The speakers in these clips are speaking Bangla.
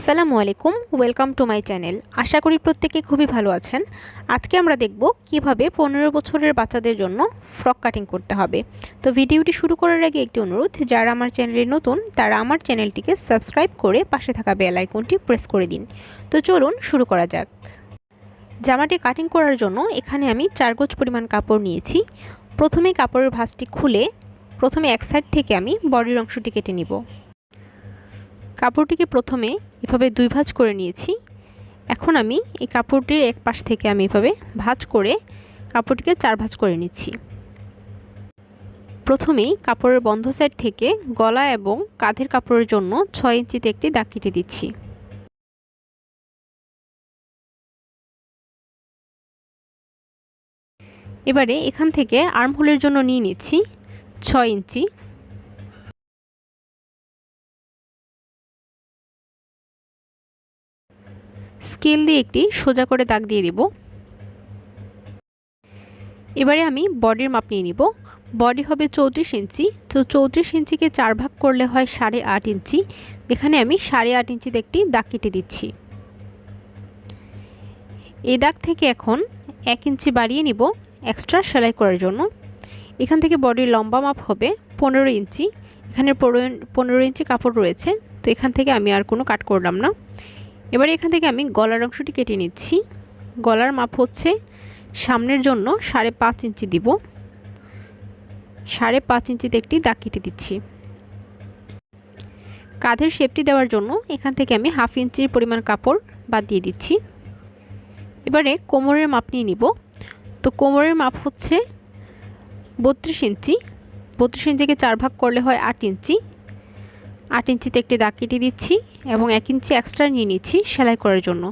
আসসালামু আলাইকুম, ওয়েলকাম টু মাই চ্যানেল। আশা করি প্রত্যেকে খুবই ভালো আছেন। আজকে আমরা দেখব কীভাবে পনেরো বছরের বাচ্চাদের জন্য ফ্রক কাটিং করতে হবে। তো ভিডিওটি শুরু করার আগে একটি অনুরোধ, যারা আমার চ্যানেলে নতুন, তারা আমার চ্যানেলটিকে সাবস্ক্রাইব করে পাশে থাকা বেল আইকনটি প্রেস করে দিন। তো চলুন শুরু করা যাক। জামাটি কাটিং করার জন্য এখানে আমি চার গোজ পরিমাণ কাপড় নিয়েছি। প্রথমে কাপড়ের ভাঁজটি খুলে প্রথমে এক সাইড থেকে আমি বডির অংশটি কেটে নিব। কাপড়টিকে প্রথমে এভাবে দুই ভাঁজ করে নিয়েছি। এখন আমি এই কাপড়টির এক পাশ থেকে আমি এভাবে ভাঁজ করে কাপড়টিকে চার ভাঁজ করে নিচ্ছি। প্রথমেই কাপড়ের বন্ধ সাইড থেকে গলা এবং কাঁধের কাপড়ের জন্য ছয় ইঞ্চিতে একটি দাগ কেটে দিচ্ছি। এবারে এখান থেকে আর্মহোলের জন্য নিয়ে নিচ্ছি ছয় ইঞ্চি। স্কেল দিয়ে একটি সোজা করে দাগ দিয়ে দেব। এবারে আমি বডির মাপ নিয়ে নিব। বডি হবে চৌত্রিশ ইঞ্চি। তো চৌত্রিশ ইঞ্চিকে চার ভাগ করলে হয় সাড়ে আট ইঞ্চি। এখানে আমি সাড়ে আট ইঞ্চিতে একটি দাগ কেটে দিচ্ছি। এই দাগ থেকে এখন এক ইঞ্চি বাড়িয়ে নিব এক্সট্রা সেলাই করার জন্য। এখান থেকে বডির লম্বা মাপ হবে পনেরো ইঞ্চি। এখানে পনেরো ইঞ্চি কাপড় রয়েছে। তো এখান থেকে আমি আর কোনো কাট করলাম না। এবারে এখান থেকে আমি গলার অংশটি কেটে নিচ্ছি। গলার মাপ হচ্ছে সামনের জন্য সাড়ে পাঁচ ইঞ্চি দিব। সাড়ে পাঁচ ইঞ্চিতে একটি দাগ কেটে দিচ্ছি। কাঁধের শেপটি দেওয়ার জন্য এখান থেকে আমি হাফ ইঞ্চির পরিমাণ কাপড় বাদ দিয়ে দিচ্ছি। এবারে কোমরের মাপ নিয়ে নিব। তো কোমরের মাপ হচ্ছে বত্রিশ ইঞ্চি। বত্রিশ ইঞ্চিকে চার ভাগ করলে হয় আট ইঞ্চি। আট ইঞ্চিতে একটি দাগ কেটে দিচ্ছি এবং এক ইঞ্চি এক্সট্রা নিয়ে নিচ্ছি সেলাই করার জন্য।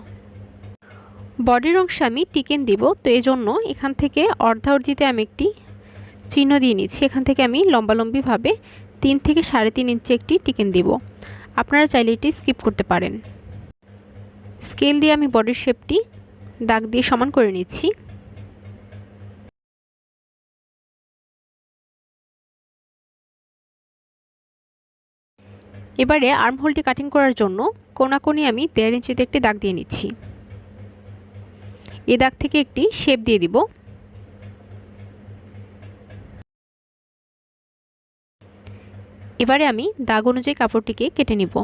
বডির অংশে আমি টিকেন দিব, তো এই জন্য এখান থেকে অর্ধা অর্ধিতে আমি একটি চিহ্ন দিয়ে নিচ্ছি। এখান থেকে আমি লম্বালম্বিভাবে তিন থেকে সাড়ে তিন ইঞ্চি একটি টিকেন দিব। আপনারা চাইলে এটি স্কিপ করতে পারেন। স্কেল দিয়ে আমি বডির শেপটি দাগ দিয়ে সমান করে নিচ্ছি। এবারে আর্মহোলটি কাটিং করার জন্য কোনাকোনি আমি দেড় ইঞ্চিতে একটি দাগ দিয়ে নিচ্ছি। এ দাগ থেকে একটি শেপ দিয়ে দিব। এবারে আমি দাগ অনুযায়ী কাপড়টিকে কেটে নিব।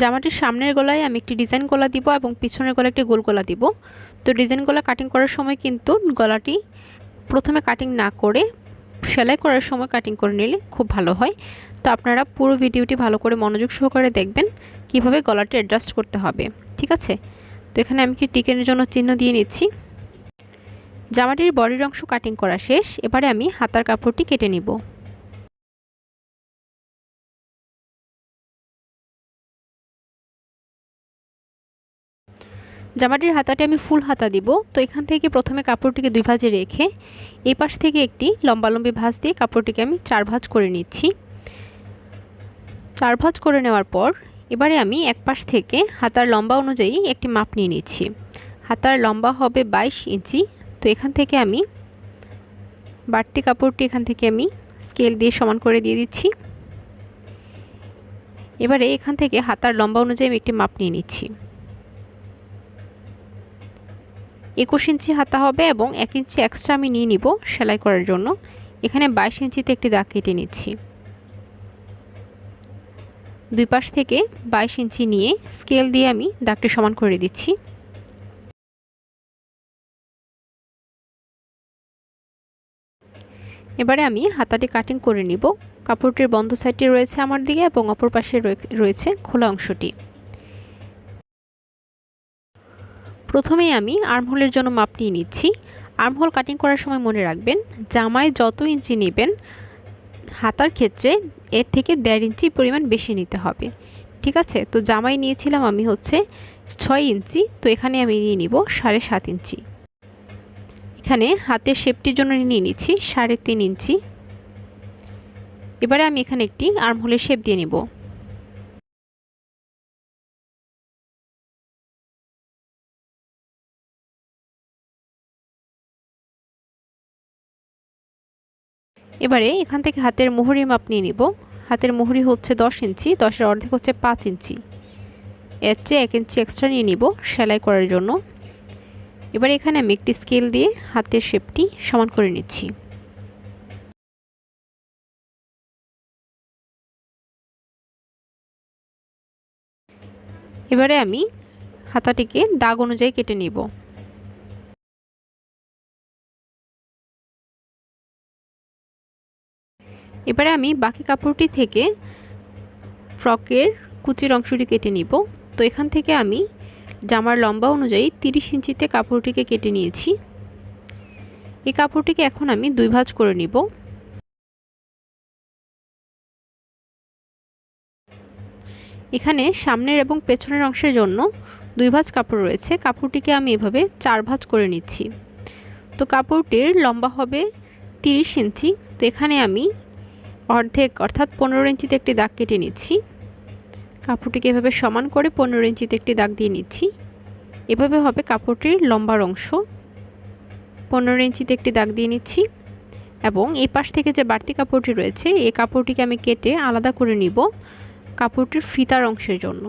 জামাটির সামনের গলায় আমি একটি ডিজাইন গলা দিব এবং পিছনের গলায় একটি গোল গলা দিব। তো ডিজাইন গলা কাটিং করার সময় কিন্তু গলাটি প্রথমে কাটিং না করে সেলাই করার সময় কাটিং করে নিলে খুব ভালো হয়। তো আপনারা পুরো ভিডিওটি ভালো করে মনোযোগ সহকারে দেখবেন, কীভাবে গলাটি অ্যাডজাস্ট করতে হবে, ঠিক আছে? তো এখানে আমি কি টিকেনের জন্য চিহ্ন দিয়ে নিচ্ছি। জামাটির বডির অংশ কাটিং করা শেষ, এবারে আমি হাতার কাপড়টি কেটে নিব। জামাটির হাতাটি আমি ফুল হাতা দিব। তো এখান থেকে প্রথমে কাপড়টিকে দুই ভাজে রেখে এই পাশ থেকে একটি লম্বালম্বি ভাঁজ দিয়ে কাপড়টিকে আমি চার ভাঁজ করে নিচ্ছি। চার ভাঁজ করে নেওয়ার পর এবারে আমি এক পাশ থেকে হাতার লম্বা অনুযায়ী একটি মাপ নিয়ে নিচ্ছি। হাতার লম্বা হবে বাইশ ইঞ্চি। তো এখান থেকে আমি বাড়তি কাপড়টি এখান থেকে আমি স্কেল দিয়ে সমান করে দিয়ে দিচ্ছি। এবারে এখান থেকে হাতার লম্বা অনুযায়ী আমি একটি মাপ নিয়ে নিচ্ছি। একুশ ইঞ্চি হাতা হবে এবং এক ইঞ্চি এক্সট্রা আমি নিয়ে নিব সেলাই করার জন্য। এখানে বাইশ ইঞ্চিতে একটি দাগ কেটে নিচ্ছি। দুই পাশ থেকে বাইশ ইঞ্চি নিয়ে স্কেল দিয়ে আমি দাগটি সমান করে দিচ্ছি। এবারে আমি হাতাটি কাটিং করে নিব। কাপড়টির বন্ধ সাইডটি রয়েছে আমার দিকে এবং অপর পাশে রয়েছে খোলা অংশটি। প্রথমেই আমি আর্মহোলের জন্য মাপ নিয়ে নিচ্ছি। আর্মহোল কাটিং করার সময় মনে রাখবেন, জামায় যত ইঞ্চি নেবেন, হাতার ক্ষেত্রে এর থেকে দেড় ইঞ্চি পরিমাণ বেশি নিতে হবে। ঠিক আছে? তো জামাই নিয়েছিলাম আমি হচ্ছে ছয় ইঞ্চি, তো এখানে আমি নিয়ে নিব সাড়ে সাত ইঞ্চি। এখানে হাতের শেপটির জন্য নিয়ে নিচ্ছি সাড়ে তিন ইঞ্চি। এবারে আমি এখানে একটি আর্মহোলের শেপ দিয়ে নেব। এবারে এখান থেকে হাতের মুহুরি মাপ নিয়ে নিব। হাতের মুহুরি হচ্ছে দশ ইঞ্চি, দশের অর্ধেক হচ্ছে পাঁচ ইঞ্চি। এর চেয়ে এক ইঞ্চি এক্সট্রা নিয়ে নিব সেলাই করার জন্য। এবার এখানে আমি একটি স্কেল দিয়ে হাতের শেপটি সমান করে নিচ্ছি। এবারে আমি হাতাটিকে দাগ অনুযায়ী কেটে নিব। এবারে আমি বাকি কাপড়টি থেকে ফ্রকের কুচির অংশটি কেটে নিব। তো এখান থেকে আমি জামার লম্বা অনুযায়ী তিরিশ ইঞ্চিতে কাপড়টিকে কেটে নিয়েছি। এই কাপড়টিকে এখন আমি দুই ভাঁজ করে নিব। এখানে সামনের এবং পেছনের অংশের জন্য দুই ভাঁজ কাপড় রয়েছে। কাপড়টিকে আমি এভাবে চার ভাঁজ করে নিচ্ছি। তো কাপড়টির লম্বা হবে তিরিশ ইঞ্চি। তো এখানে আমি অর্ধেক, অর্থাৎ পনেরো ইঞ্চিতে একটি দাগ কেটে নিচ্ছি। কাপড়টিকে এভাবে সমান করে পনেরো ইঞ্চিতে একটি দাগ দিয়ে নিচ্ছি। এভাবে হবে কাপড়টির লম্বার অংশ। পনেরো ইঞ্চিতে একটি দাগ দিয়ে নিচ্ছি এবং এই পাশ থেকে যে বাড়তি কাপড়টি রয়েছে, এই কাপড়টিকে আমি কেটে আলাদা করে নিব কাপড়টির ফিতার অংশের জন্য।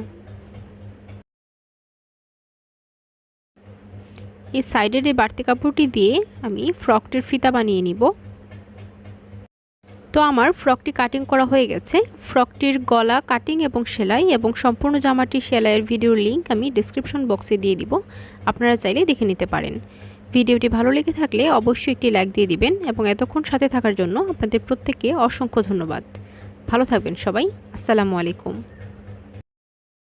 এই সাইডের এই বাড়তি কাপড়টি দিয়ে আমি ফ্রকটির ফিতা বানিয়ে নিব। তো আমার ফ্রকটি কাটিং করা হয়ে গেছে। ফ্রকটির গলা, কাটিং এবং সেলাই এবং সম্পূর্ণ জামাটি সেলাইয়ের ভিডিওর লিঙ্ক আমি ডিসক্রিপশন বক্সে দিয়ে দিব। আপনারা চাইলে দেখে নিতে পারেন। ভিডিওটি ভালো লেগে থাকলে অবশ্যই একটি লাইক দিয়ে দিবেন এবং এতক্ষণ সাথে থাকার জন্য আপনাদের প্রত্যেককে অসংখ্য ধন্যবাদ। ভালো থাকবেন সবাই। আসসালামু আলাইকুম।